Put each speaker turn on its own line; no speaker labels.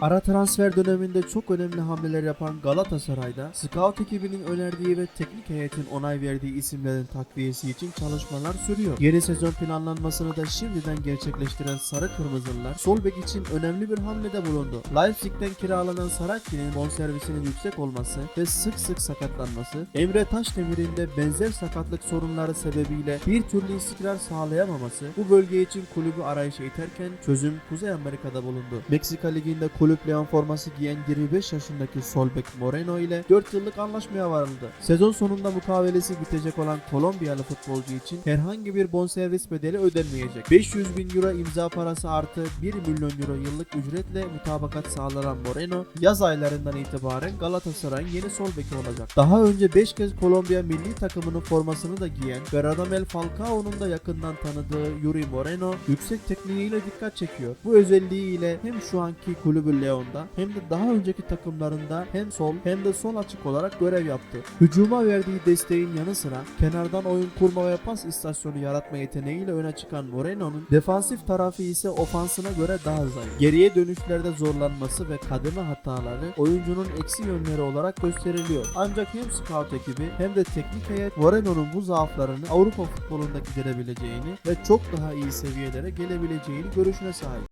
Ara transfer döneminde çok önemli hamleler yapan Galatasaray'da scout ekibinin önerdiği ve teknik heyetin onay verdiği isimlerin takviyesi için çalışmalar sürüyor. Yeni sezon planlanmasını da şimdiden gerçekleştiren Sarı Kırmızılılar sol bek için önemli bir hamlede bulundu. Leipzig'ten kiralanan Saratki'nin bonservisinin yüksek olması ve sık sık sakatlanması, Emre Taşdemir'in de benzer sakatlık sorunları sebebiyle bir türlü istikrar sağlayamaması bu bölge için kulübü arayışa iterken çözüm Kuzey Amerika'da bulundu. Meksika Ligi'nde kulüp forması giyen 25 yaşındaki sol bek Moreno ile 4 yıllık anlaşmaya varıldı. Sezon sonunda mukavelesi bitecek olan Kolombiyalı futbolcu için herhangi bir bonservis bedeli ödenmeyecek. 500 bin euro imza parası artı 1 milyon euro yıllık ücretle mutabakat sağlanan Moreno yaz aylarından itibaren Galatasaray'ın yeni sol beki olacak. Daha önce 5 kez Kolombiya milli takımının formasını da giyen ve Radamel Falcao'nun da yakından tanıdığı Yuri Moreno yüksek tekniğiyle dikkat çekiyor. Bu özelliğiyle hem şu anki kulübü Leon'da hem de daha önceki takımlarında hem sol hem de sol açık olarak görev yaptı. Hücuma verdiği desteğin yanı sıra kenardan oyun kurma ve pas istasyonu yaratma yeteneğiyle öne çıkan Moreno'nun defansif tarafı ise ofansına göre daha zayıf. Geriye dönüşlerde zorlanması ve kademe hataları oyuncunun eksi yönleri olarak gösteriliyor. Ancak hem scout ekibi hem de teknik heyet Moreno'nun bu zaaflarını Avrupa futbolunda giderebileceğini ve çok daha iyi seviyelere gelebileceğini görüşüne sahip.